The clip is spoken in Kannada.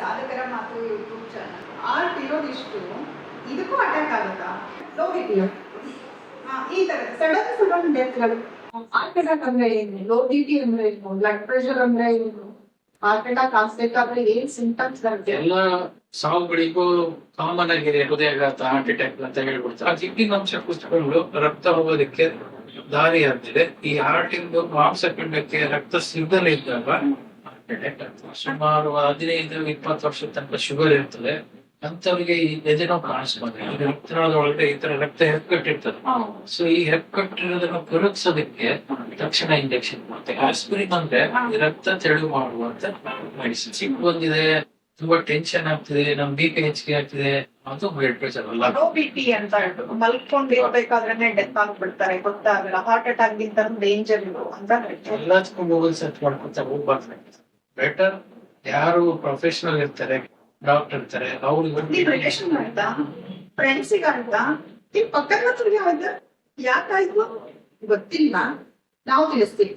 ಸಾಧಕರ ಮಾತು ಯೂಟ್ಯೂಬ್ ಚಾನಲ್ ಆರ್ಟ್ ಇರೋದಿಷ್ಟು ಇದಕ್ಕೂ ಅಟ್ಯಾಕ್ ಆಗುತ್ತಾ? ಲೋ ಪಿ ಈ ತರ ಸಡನ್ ಸಡನ್ ಡೆತ್ಗಳು ಹಾರ್ಟ್ ಅಟ್ಯಾಕ್ ಅಂದ್ರೆ ಏನು? ಲೋ ಬಿ ಪಿ ಅಂದ್ರೆ ಏನು? ಬ್ಲಡ್ ಪ್ರೆಷರ್ ಅಂದ್ರೆ ಏನು? ಹಾರ್ಟ್ ಅಟ್ಯಾಕ್ ಆಗ್ಬೇಕಾದ್ರೆ ಏನ್ ಸಿಂಟಮ್ಸ್ ಎಲ್ಲ ಸಾವುಗಳಿಗೂ ಕಾಮನ್ ಆಗಿದೆ. ಹೃದಯಾಘಾತ ಹಾರ್ಟ್ ಅಟ್ಯಾಕ್ ಅಂತ ಹೇಳ್ಬಿಡ್ತಾರೆ. ಆ ಜಿಡ್ಡಿನ ಅಂಶ ಪುಸ್ತಕಗಳು ರಕ್ತ ಹೋಗೋದಕ್ಕೆ ದಾರಿ ಆಗ್ತಿದೆ. ಈ ಹಾರ್ಟಿಂದು ಮಾಂಸಪಿಂಡಕ್ಕೆ ರಕ್ತ ಸಿಗ್ನಲ್ ಇದ್ದಾಗ ಸುಮಾರು ಹದಿನೈದು ಇಪ್ಪತ್ತು ವರ್ಷದ ತನಕ ಶುಗರ್ ಇರ್ತದೆ. ಅಂತವ್ರಿಗೆ ಈ ಎದೆನೋ ಕಾಣಿಸ್ಬೋದು. ಈ ರಕ್ತನಾಳದ ಒಳಗಡೆ ಈ ತರ ರಕ್ತ ಹೆಕ್ಕಟ್ಟಿರ್ತದೆ ಸೊ ಈ ಹೆಕ್ಕಟ್ಟಿರೋದನ್ನ ಕರಗಿಸೋದಕ್ಕೆ ತಕ್ಷಣ ಇಂಜೆಕ್ಷನ್ ಮಾಡ್ತೇವೆ ಆಸ್ಪಿರಿನ್ ಅಂದ್ರೆ ರಕ್ತ ತೆಳು ಮಾಡುವಂತ ಮೆಡಿಸಿನ್. ಸಿಕ್ ಬಂದಿದೆ ತುಂಬಾ ಟೆನ್ಷನ್ ಆಗ್ತಿದೆ ನಮ್ ಬಿ ಪಿ ಹೆಚ್ಚಿಗೆ ಆಗ್ತಿದೆ. ಅದು ಬ್ಲಡ್ ಪ್ರೆಷರ್ ಅಲ್ಲ. ಲೋ ಬಿ ಪಿ ಅಂತ ಹೇಳ್ಬಿಟ್ಟು ಮಲ್ಕೊಂಡಿರ್ಬೇಕಾದ್ರೆ ಡೆತ್ ಆಗ್ಬಿಡ್ತಾರೆ. ಗೊತ್ತಾಗಲ್ಲ. ಹಾರ್ಟ್ ಅಟ್ಯಾಕ್ ಗಿಂತ ಡೇಂಜರ್ ಅಂತ ಎಲ್ಲದಕ್ಕೂ ಮೊಬೈಲ್ ಸರ್ಚ್ ಮಾಡ್ಕೊತಾ ಹೋಗ್ಬಾರ್ದು. ಬೆಟರ್ ಯಾರು ಪ್ರೊಫೆಷನಲ್ ಇರ್ತಾರೆ ಡಾಕ್ಟರ್ ಇರ್ತಾರೆ ಅವ್ರಿಗೆ ಆಯ್ತಾ ಫ್ರೆಂಡ್ಸಿಗೆ ಆಯ್ತಾ ನಿಮ್ ಪಕ್ಕದ ಯಾಕಾಯ್ತು ಗೊತ್ತಿಲ್ಲ. ನಾವು ತಿಳಿಸ್ತೀವಿ.